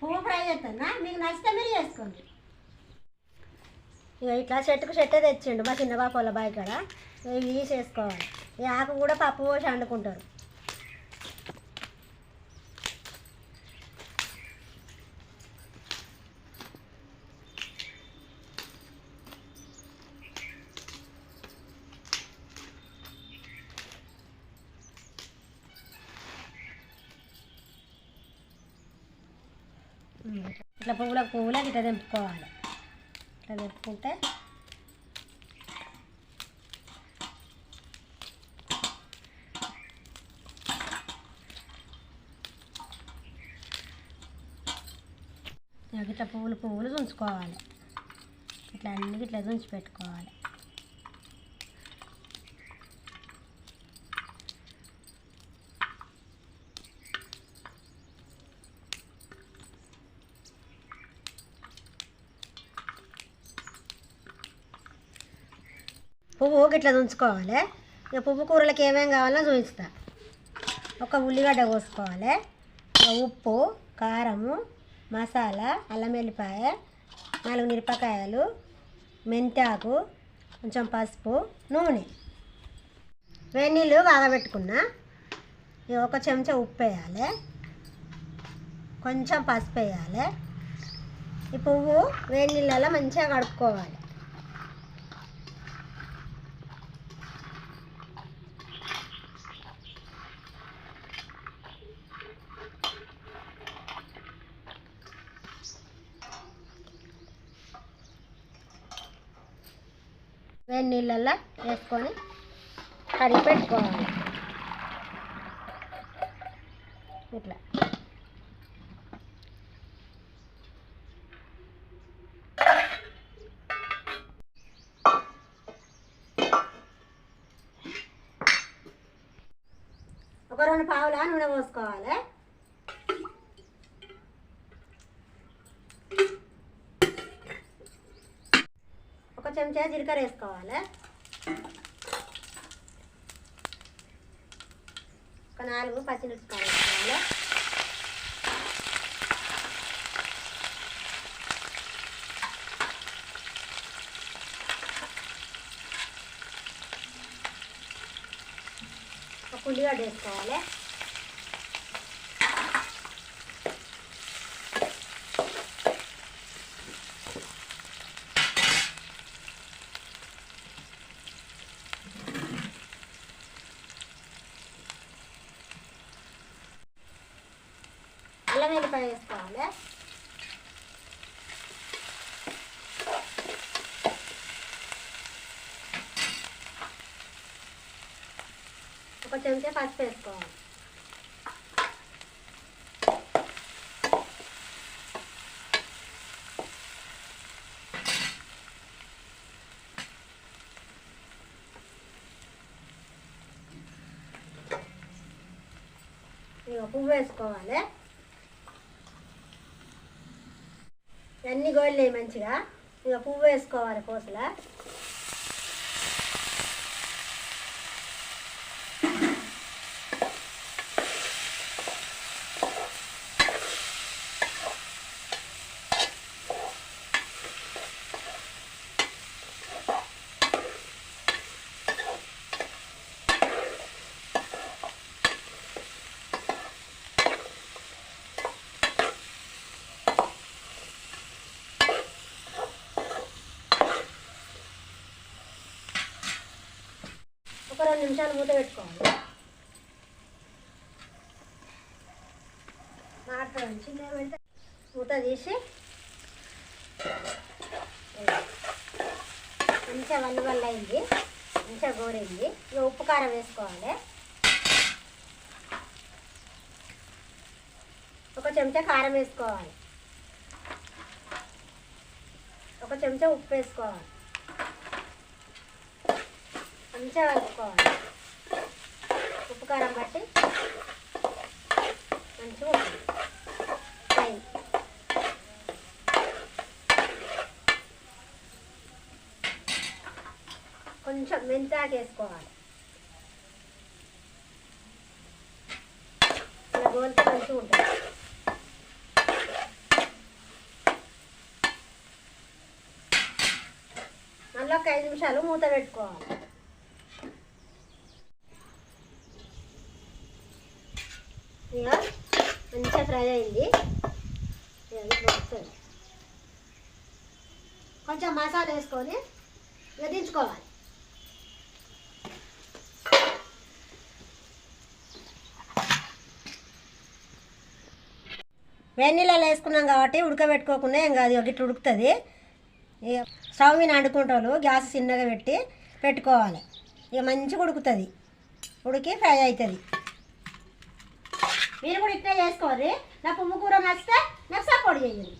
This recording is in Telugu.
పువ్వు ఫ్రై చేస్తానా? మీకు నచ్చితే మీరు చేసుకోండి. ఇక ఇట్లా చెట్టుకు చెట్టే తెచ్చిండు మా చిన్న పాప వాళ్ళ బాయ్ కాడ. ఇవి వేసేసుకోవాలి ఈ ఆకు కూడా పప్పు పోసి వండుకుంటారు. ఇట్లా పువ్వులకు పువ్వులకు ఇట్లా తెంపుకోవాలి. ఇట్లా తెంపుకుంటే ఇట్లా పువ్వులు పువ్వులు తుంచుకోవాలి. ఇట్లా అన్ని ఇట్లా తుంచి పెట్టుకోవాలి. పువ్వు ఇట్లా తుంచుకోవాలి. ఇక పువ్వు కూరలకు ఏమేమి కావాలో చూపిస్తా. ఒక ఉల్లిగడ్డ కోసుకోవాలి. ఉప్పు కారము మసాలా అల్లం వెల్లిపాయ నాలుగు మిరపకాయలు మెంతాకు కొంచెం పసుపు నూనె. వేడి నీళ్ళు కాగబెట్టుకున్నా ఒక చెంచా ఉప్పు వేయాలి. కొంచెం పసుపు వేయాలి. ఈ పువ్వు వేడి నీళ్ళలో మంచిగా కడుక్కోవాలి. వేడి నీళ్ళల్లో వేసుకొని కడిగి పెట్టుకోవాలి. ఇట్లా. ఒక రెండు పావులా నూనె పోసుకోవాలి ఒక చెంచా జీలకర్ర వేసుకోవాలి. ఒక నాలుగు పచ్చిమిరపకాయలు వేసుకోవాలి ఒక ఉల్లిగడ్డ వేసుకోవాలి. అల్లం వెల్లిపాయ వేసుకోవాలి. ఒక చెంచా పసుపు వేసుకోవాలి. పువ్వు వేసుకోవాలి. అన్ని గోళ్ళే మంచిగా. ఇక పువ్వు వేసుకోవాలి కోసల. ఒక రెండు నిమిషాలు మూత పెట్టుకోవాలి. మాట చిన్న పెడితే మూత తీసి. మంచిగా వల్ల వల్ల అయింది. మంచిగా గోరింది. ఇక ఉప్పు కారం వేసుకోవాలి. ఒక చెంచా కారం వేసుకోవాలి. ఒక చెంచా ఉప్పు వేసుకోవాలి. మంచిగా కలుపుకోవాలి. ఉప్పు కారం బట్టి మంచిగా ఉంటుంది ఫ్రై కొంచెం మెంతాకు వేసుకోవాలి. గోలితే మంచిగా ఉంటుంది. మళ్ళీ ఒక ఐదు నిమిషాలు మూత పెట్టుకోవాలి. ఇక మంచిగా ఫ్రై అయింది. కొంచెం మసాలా వేసుకొని ఇక దించుకోవాలి వేసుకున్నాం కాబట్టి ఉడకబెట్టుకోకుండా ఏం కాదు ఒకటి ఉడుకుతుంది. ఇక స్టవ్ మీద వండుకుంటారు గ్యాస్ చిన్నగా పెట్టి పెట్టుకోవాలి. ఇక మంచిగా ఉడుకుతుంది. ఉడికి ఫ్రై అవుతుంది. మీరు కూడా ఇట్లా చేసుకోర్రి నా పువ్వు కూర నచ్చితే నాకు సపోర్ట్ చేయండి.